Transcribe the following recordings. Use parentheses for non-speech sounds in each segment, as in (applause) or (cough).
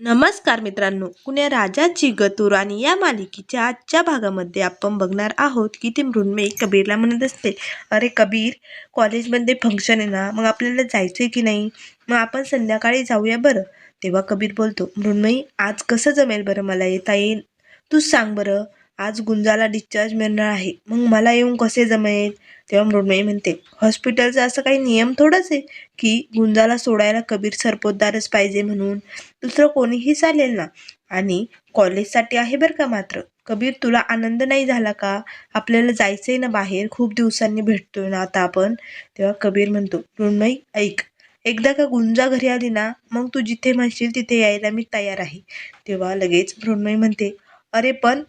नमस्कार मित्रांनो. कुण्या राजाची गतूर आणि या मालिकेच्या आजच्या भागामध्ये आपण बघणार आहोत की ती मृण्मयी कबीरला म्हणत असते. अरे कबीर कॉलेजमध्ये फंक्शन आहे ना मग आपल्याला जायचं आहे की नाही? मग आपण संध्याकाळी जाऊया बरं. तेव्हा कबीर बोलतो मृण्मयी आज कसं जमेल बरं? मला येता येईल. तूच सांग बरं. आज गुंजाला डिस्चार्ज मिळणार आहे. मग मला येऊन कसे जमेल? तेव्हा मृण्मयी म्हणते हॉस्पिटलचा असं काही नियम थोडंच आहे की गुंजाला सोडायला कबीर सरपोतदारच पाहिजे म्हणून. दुसरं कोणीही चालेल ना. आणि कॉलेजसाठी आहे बरं का मात्र. कबीर तुला आनंद नाही झाला का? आपल्याला जायचंय ना बाहेर? खूप दिवसांनी भेटतोय ना आता आपण? तेव्हा कबीर म्हणतो मृण्मयी ऐक. एकदा का गुंजा घरी आली ना मग तू जिथे म्हणशील तिथे यायला मी तयार आहे. तेव्हा लगेच मृण्मयी म्हणते अरे पण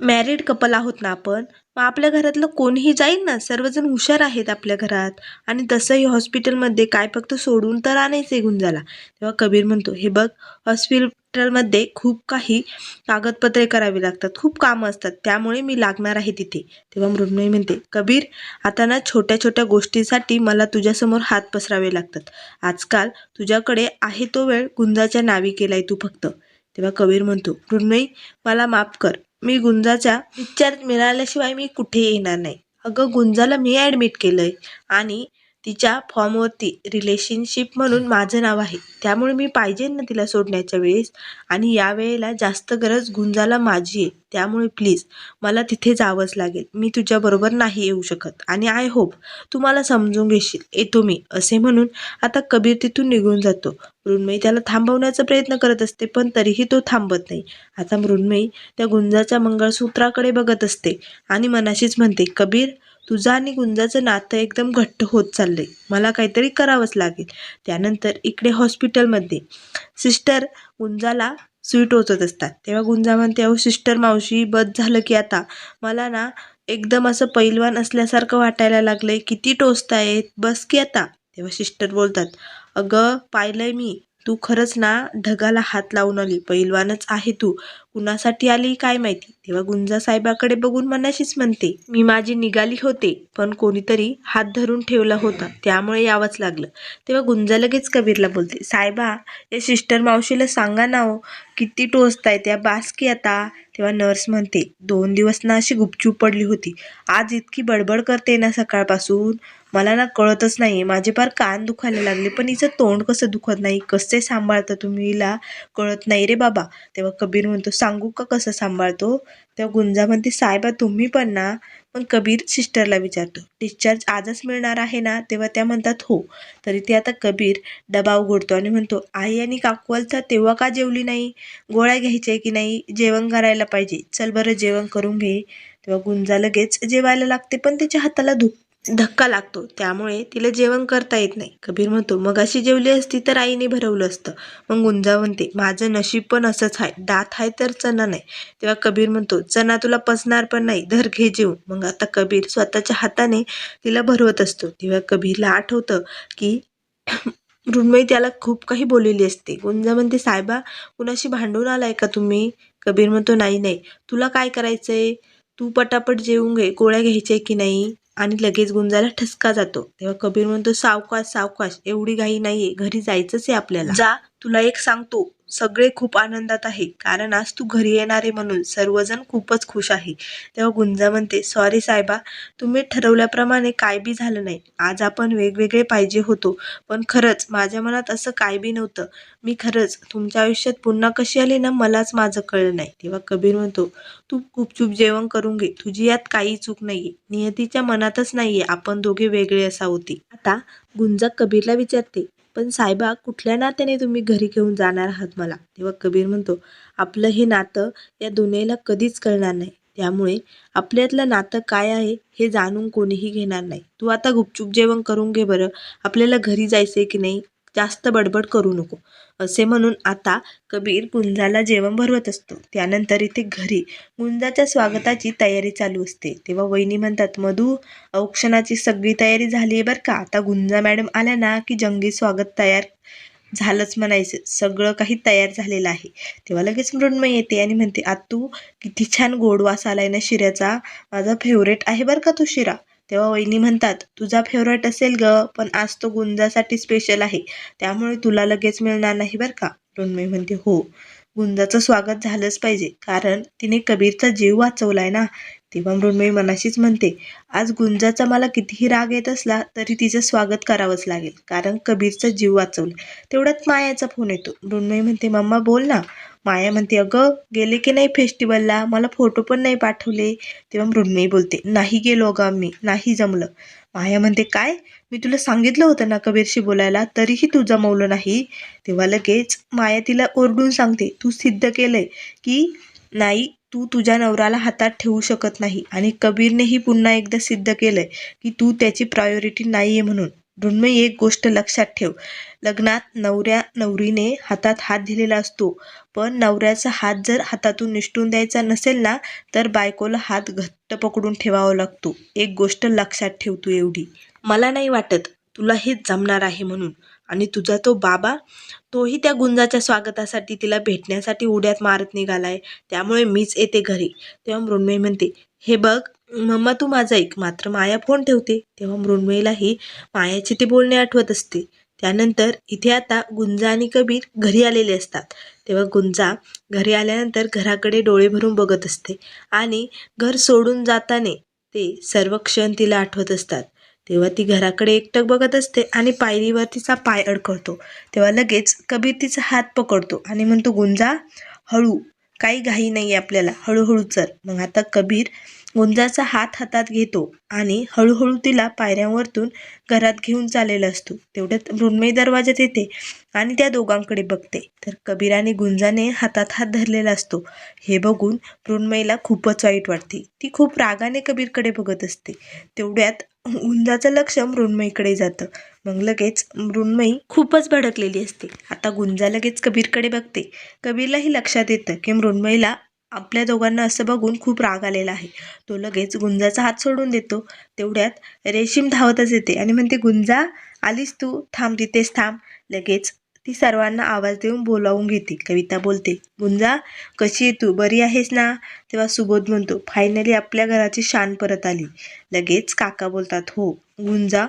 मॅरिड कपल आहोत ना आपण मग आपल्या घरातलं कोणीही जाईल ना सर्वजण हुशार आहेत आपल्या घरात. आणि तसंही हॉस्पिटलमध्ये काय फक्त सोडून तर आणायचं आहे गुंजाला. तेव्हा कबीर म्हणतो हे बघ हॉस्पिटलमध्ये खूप काही कागदपत्रे करावी लागतात खूप कामं असतात त्यामुळे मी लागणार आहे तिथे. तेव्हा मृण्मयी म्हणते कबीर आता ना छोट्या छोट्या गोष्टीसाठी मला तुझ्यासमोर हात पसरावे लागतात. आजकाल तुझ्याकडे आहे तो वेळ गुंजाच्या नावी केलाय तू फक्त. तेव्हा कबीर म्हणतो मृण्मयी मला माफ कर मी गुंजाच्या डिस्चार्ज मिळाल्याशिवाय मी कुठे येणार नाही. अगं गुंजाला मी ॲडमिट केलं आहे आणि तिच्या फॉर्मवरती रिलेशनशिप म्हणून माझं नाव आहे. त्यामुळे मी पाहिजे ना तिला सोडण्याच्या वेळेस. आणि या वेळेला जास्त गरज गुंजाला माझी आहे. त्यामुळे प्लीज मला तिथे जावंच लागेल. मी तुझ्याबरोबर नाही येऊ शकत. आणि आय होप तू मला समजून घेशील. येतो मी असे म्हणून आता कबीर तिथून निघून जातो. मृण्मयी त्याला थांबवण्याचा प्रयत्न करत असते पण तरीही तो थांबत नाही. आता मृण्मयी त्या गुंजाच्या मंगळसूत्राकडे बघत असते. आणि मनाशीच म्हणते कबीर तुझं आणि गुंजाचं नातं एकदम घट्ट होत चाललंय. मला काहीतरी करावंच लागेल. त्यानंतर इकडे हॉस्पिटलमध्ये सिस्टर गुंजाला स्वीट टोचत असतात. तेव्हा गुंजा म्हणते अहो सिस्टर मावशी बस झालं की आता. मला ना एकदम असं पैलवान असल्यासारखं वाटायला लागलंय. किती टोचतायत बस की आता. तेव्हा सिस्टर बोलतात अगं पाहिलंय मी. तू खरंच ना ढगाला हात लावून आली पैलवानच आहे तू. कुणासाठी आली काय माहिती? तेव्हा गुंजा साहेबाकडे बघून मनाशीच म्हणते मी माझी निघाली होते पण कोणीतरी हात धरून ठेवला होता त्यामुळे यावंच लागलं. तेव्हा गुंजा लगेच कबीरला बोलते साहेबा या सिस्टर मावशीला सांगा ना हो किती टोचताय त्या बास की आता. तेव्हा नर्स म्हणते दोन दिवस ना अशी गुपचूप पडली होती. आज इतकी बडबड करते ना सकाळपासून. मला ना कळतच नाही माझे फार कान दुखायला लागले. पण हिचं तोंड कसं दुखत नाही कसे सांभाळता तुम्ही हिला? कळत नाही रे बाबा. तेव्हा कबीर म्हणतो सांगू का कसं सांभाळतो? तेव्हा गुंजा म्हणते साहेबा तुम्ही पण ना. पण कबीर सिस्टरला विचारतो डिस्चार्ज आजच मिळणार आहे ना? तेव्हा त्या म्हणतात हो. तरी ते आता कबीर डबा उघडतो आणि म्हणतो आई आणि काकू तेव्हा का जेवली नाही? गोळ्या घ्यायच्या की नाही? जेवण करायला पाहिजे. चल बरं जेवण करून घे. तेव्हा गुंजा लगेच जेवायला लागते पण तिच्या हाताला धुक धक्का लागतो. त्यामुळे तिला जेवण करता येत नाही. कबीर म्हणतो मग अशी जेवली असती तर आईने भरवलं असतं. मग गुंजा म्हणते माझं नशीब पण असंच आहे दात आहे तर चणा नाही. तेव्हा कबीर म्हणतो चणा तुला पचणार पण नाही. धर घे जेवून. मग आता कबीर स्वतःच्या हाताने तिला भरवत असतो. तेव्हा कबीरला आठवतं की (clears throat) मृण्मयी त्याला खूप काही बोललेली असते. गुंजा म्हणते साहेबा कुणाशी भांडून आलाय का तुम्ही? कबीर म्हणतो नाही नाही. तुला काय करायचंय? तू पटापट जेवून घे. गोळ्या घ्यायच्या की नाही? आणि लगेच गुंजाला ठसका जातो. तेव्हा कबीर म्हणतो सावकाश सावकाश एवढी घाई नाहीये घरी जायचंच आहे आपल्याला. जा तुला एक सांगतो सगळे खूप आनंदात आहे. कारण आज तू घरी येणार आहे म्हणून सर्वजण खूपच खुश आहे. तेव्हा गुंजा म्हणते सॉरी साहेबा तुम्ही ठरवल्याप्रमाणे काय बी झालं नाही. आज आपण वेगवेगळे पाहिजे होतो. पण खरंच माझ्या मनात असं काय बी नव्हतं. मी खरंच तुमच्या आयुष्यात पुन्हा कशी आली ना मलाच माझं कळलं नाही. तेव्हा कबीर म्हणतो तू गुपचूप जेवण करून घे. तुझी यात काही चूक नाहीये. नियतीच्या मनातच नाहीये. आपण दोघे वेगळे असा होती आता गुंजा कबीरला विचारते पण साहेबा कुठल्या नात्याने तुम्ही घरी घेऊन जाणार आहात मला? तेव्हा कबीर म्हणतो आपलं हे नातं या दुनियेला कधीच कळणार नाही. त्यामुळे आपल्यातलं नातं काय आहे हे जाणून कोणीही घेणार नाही. तू आता गुपचूप जेवण करून घे बरं. आपल्याला घरी जायचंय की नाही? जास्त बडबड करू नको. असे म्हणून आता कबीर गुंजाला जेवण भरवत असतो. त्यानंतर इथे घरी गुंजाच्या स्वागताची तयारी चालू असते. तेव्हा वहिनी म्हणतात मधू औक्षणाची सगळी तयारी झाली आहे बरं का? आता गुंजा मॅडम आल्या ना की जंगी स्वागत तयार झालंच म्हणायचं. सगळं काही तयार झालेलं आहे. तेव्हा लगेच मृण्मय येते आणि म्हणते आतू किती छान गोडवास आलाय ना शिऱ्याचा. माझा फेवरेट आहे बरं का तो शिरा? तेव्हा वहिनी म्हणतात तुझा फेवरेट असेल ग पण आज तो गुंजासाठी स्पेशल आहे. त्यामुळे तुला लगेच मिळणार नाही बरं का? मृण्मयी म्हणते हो. गुंजाचं स्वागत झालंच पाहिजे. कारण तिने कबीरचा जीव वाचवलाय ना. तेव्हा मृण्मयी मनाशीच म्हणते आज गुंजाचा मला कितीही राग येत असला तरी तिचं स्वागत करावंच लागेल कारण कबीरचा जीव वाचवला. तेवढ्यात मायाचा फोन येतो. मृण्मयी म्हणते मम्मा बोल ना. माया म्हणते अगं गेले की नाही फेस्टिवलला? मला फोटो पण नाही पाठवले. तेव्हा मृण्मयी बोलते नाही गेलो अगं आम्ही नाही जमलं. माया म्हणते काय? मी तुला सांगितलं होतं ना कबीरशी बोलायला तरीही तू जमवलं नाही. तेव्हा लगेच माया तिला ओरडून सांगते तू सिद्ध केलंय की नाही तू तुझ्या नवऱ्याला हातात ठेवू शकत नाही. आणि कबीरनेही पुन्हा एकदा सिद्ध केलंय की तू त्याची प्रायोरिटी नाही आहे म्हणून. मृण्मयी एक गोष्ट लक्षात ठेव. लग्नात नवऱ्या नवरीने हातात हात दिलेला असतो. पण नवऱ्याचा हात जर हातातून निष्ठून द्यायचा नसेल ना तर बायकोला हात घट्ट पकडून ठेवावा लागतो. एक गोष्ट लक्षात ठेव तू एवढी. मला नाही वाटत तुला हे जमणार आहे म्हणून. आणि तुझा तो बाबा तोही त्या गुंजाच्या स्वागतासाठी तिला भेटण्यासाठी उड्यात मारत निघालाय. त्यामुळे मीच येते घरी. तेव्हा मृण्मयी म्हणते हे बघ मम्मा तू माझा ऐक मात्र माया फोन ठेवते. तेव्हा मृण्मयीलाही मायाचे ते बोलणे आठवत असते. त्यानंतर इथे आता गुंजा आणि कबीर घरी आलेले असतात. तेव्हा गुंजा घरी आल्यानंतर घराकडे डोळे भरून बघत असते आणि घर सोडून जाताने ते सर्व क्षण तिला आठवत असतात. तेव्हा ती घराकडे एकटक बघत असते आणि पायरीवर तिचा पाय अडकळतो तेव्हा लगेच कबीर तिचा हात पकडतो आणि म्हणतो गुंजा हळू. काही घाई नाही आहे आपल्याला. हळूहळू चल. मग आता कबीर गुंजाचा हात हातात घेतो आणि हळूहळू तिला पायऱ्यांवरतून घरात घेऊन चाललेला असतो. तेवढ्यात मृण्मयी दरवाजात येते आणि त्या दोघांकडे बघते. तर कबीर आणि गुंजाने हातात हात धरलेला असतो. हे बघून मृण्मयीला खूपच वाईट वाटते. ती खूप रागाने कबीरकडे बघत असते. तेवढ्यात गुंजाचं लक्ष मृण्मयीकडे जातं. मग लगेच मृण्मयी खूपच भडकलेली असते. आता गुंजा लगेच कबीरकडे बघते. कबीरलाही लक्षात येतं की मृण्मयीला आपल्या दोघांना असं बघून खूप राग आलेला आहे. तो लगेच गुंजाचा हात सोडून देतो. तेवढ्यात रेशीम धावतच येते आणि म्हणते गुंजा आलीस तू? थांब तिथेच थांब. लगेच ती सर्वांना आवाज देऊन बोलावून घेते. कविता बोलते गुंजा कशी आहे तू? बरी आहेस ना? तेव्हा सुबोध म्हणतो फायनली आपल्या घराची शान परत आली. लगेच काका बोलतात हो गुंजा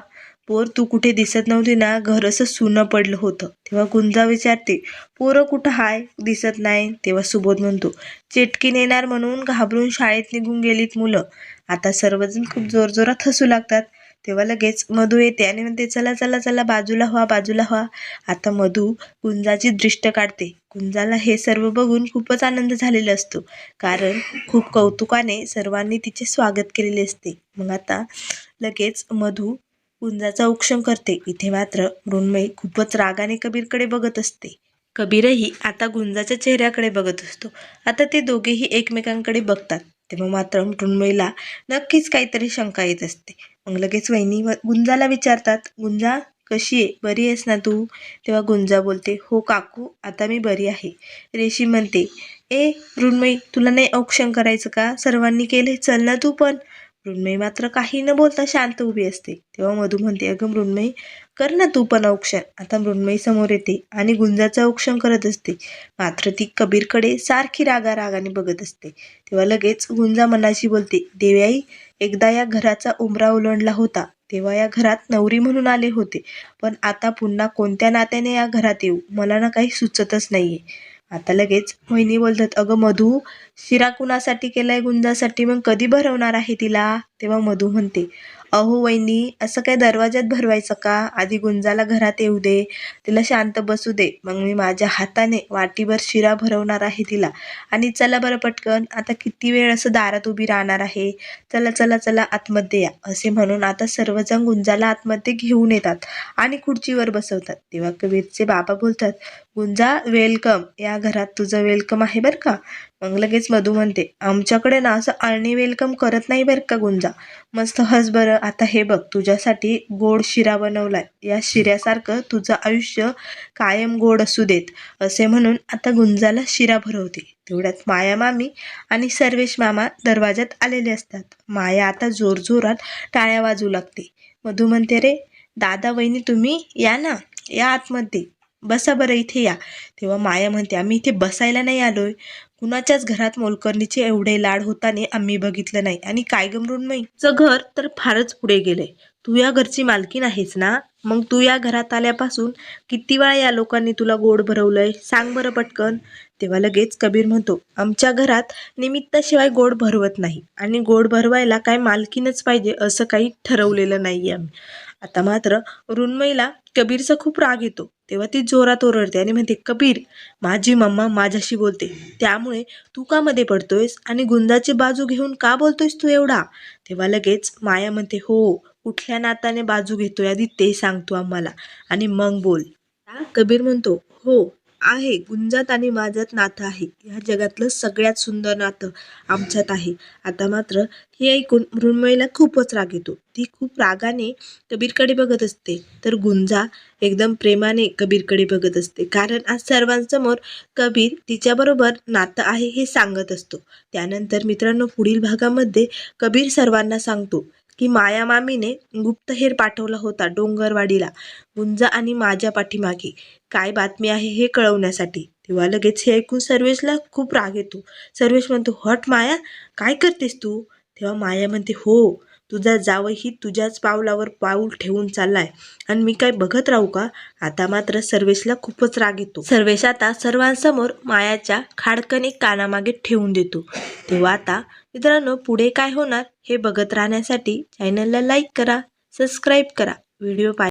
पोर तू कुठे दिसत नव्हती ना? घर असं सुनं पडलं होतं. तेव्हा गुंजा विचारते पोरं कुठं हाय? दिसत नाही? तेव्हा सुबोध म्हणतो चेटकीन येणार म्हणून घाबरून शाळेत निघून गेलीत मुलं. आता सर्वजण खूप जोरजोरात हसू लागतात. तेव्हा लगेच मधू येते आणि म्हणते चला चला चला बाजूला व्हा बाजूला व्हा. आता मधू गुंजाची दृष्ट काढते. कुंजाला हे सर्व बघून खूपच आनंद झालेला असतो. कारण खूप कौतुकाने सर्वांनी तिचे स्वागत केलेले असते. मग आता लगेच मधू कुंजाचा उक्षम करते. इथे मात्र मृण्मयी खूपच रागाने कबीरकडे बघत असते. कबीरही आता गुंजाच्या चेहऱ्याकडे बघत असतो. आता ते दोघेही एकमेकांकडे बघतात. तेव्हा मात्र मृण्मयीला नक्कीच काहीतरी शंका येत असते. मग लगेच वहिनी व- गुंजाला विचारतात गुंजा कशी आहे? बरी आहेस ना तू? तेव्हा गुंजा बोलते हो काकू आता मी बरी आहे. रेशी म्हणते ए मृण्मयी तुला नाही औक्षण करायचं का? सर्वांनी केले चल ना तू पण. मृण्मयी मात्र काही न बोलता शांत उभी असते. तेव्हा मधू म्हणते अगं मृण्मयी कर ना तू पण औक्षण. आता मृण्मयी समोर येते आणि गुंजाचं औक्षण करत असते. मात्र ती कबीरकडे सारखी रागा रागाने बघत असते. तेव्हा लगेच गुंजा मनाशी बोलते देव्याई एकदा या घराचा उमरा ओलांडला होता तेव्हा या घरात नवरी म्हणून आले होते. पण आता पुन्हा कोणत्या नात्याने या घरात येऊ मला ना काही सुचतच नाहीये. आता लगेच वहिनी बोलतात अगं मधू शिरा कुणासाठी केलाय गुंजासाठी? मग कधी भरवणार आहे तिला? तेव्हा मधू म्हणते अहो वहिनी असं काय दरवाज्यात भरवायचं का? आधी गुंजाला घरात येऊ दे. तिला शांत बसू दे. मग मी माझ्या हाताने वाटीभर शिरा भरवणार आहे तिला. आणि चला बरं पटकन. आता किती वेळ असं दारात उभी राहणार आहे? चला चला चला आतमध्ये या. असे म्हणून आता सर्वजण गुंजाला आतमध्ये घेऊन येतात आणि खुर्चीवर बसवतात. तेव्हा कबीरचे बाबा बोलतात गुंजा वेलकम. या घरात तुझं वेलकम आहे बरं का? मग लगेच मधू म्हणते आमच्याकडे ना असं आळणी वेलकम करत नाही बरं का गुंजा? मस्त हस बरं. आता हे बघ तुझ्यासाठी गोड शिरा बनवलाय. या शिऱ्यासारखं तुझं आयुष्य कायम गोड असू देत असे म्हणून आता गुंजाला शिरा भरवते. तेवढ्यात माया मामी आणि सर्वेश मामा दरवाजात आलेले असतात. माया आता जोरजोरात टाळ्या वाजू लागते. मधू म्हणते रे दादा वहिनी तुम्ही या ना या आतमध्ये. बसा बरं इथे या. तेव्हा माया म्हणते आम्ही इथे बसायला नाही आलोय. कुणाच्याच घरात मोलकर्णीचे एवढे लाड होताने आम्ही बघितलं नाही. आणि काय गमरून चं घर तर फारच पुढे गेलंय. तू या घरची मालकीण आहेस ना? मग तू या घरात आल्यापासून किती वेळा या लोकांनी तुला गोड भरवलंय? सांग बरं पटकन. तेव्हा लगेच कबीर म्हणतो आमच्या घरात निमित्ताशिवाय गोड भरवत नाही. आणि गोड भरवायला काय मालकीनच पाहिजे असं काही ठरवलेलं नाही आम्ही. आता मात्र रुन्मईला कबीरचा खूप राग येतो. तेव्हा ती जोरात ओरडते आणि म्हणते कबीर माझी मम्मा माझ्याशी बोलते. त्यामुळे तू का मध्ये पडतोयस आणि गुंजाची बाजू घेऊन का बोलतोयस तू एवढा? तेव्हा लगेच माया म्हणते हो कुठल्या नाताने बाजू घेतोय आधी ते सांगतो आम्हाला. आणि मग बोल. हा, कबीर म्हणतो हो आहे. गुंजात आणि माझ्यात नातं आहे. ह्या जगातलं सगळ्यात सुंदर नातं आमच्यात आहे. आता मात्र हे ऐकून मृण्मयीला खूपच राग येतो. ती खूप रागाने कबीरकडे बघत असते. तर गुंजा एकदम प्रेमाने कबीरकडे बघत असते. कारण आज सर्वांसमोर कबीर तिच्याबरोबर नातं आहे हे सांगत असतो. त्यानंतर मित्रांनो पुढील भागामध्ये कबीर सर्वांना सांगतो. की माया मामीने गुप्तहेर पाठवला होता डोंगरवाडीला. गुंजा आणि माझ्या पाठीमागे. काय बातमी आहे हे कळवण्यासाठी? तेव्हा लगेच हे ऐकून सर्वेशला खूप राग येतो. सर्वेश म्हणतो हट माया काय करतेस तू? तेव्हा माया म्हणते हो तुझा जावई तुझ्याच पावलावर पाऊल ठेवून चाललाय. आणि मी काय बघत राहू का? आता मात्र सर्वेशला खूपच राग येतो. सर्वेश आता सर्वांसमोर मायाच्या खाडकणी कानामागे ठेवून देतो. तेव्हा आता मित्रांनो पुढे काय होणार हे बघत राहण्यासाठी चॅनलला लाईक करा सबस्क्राईब करा. व्हिडिओ पाय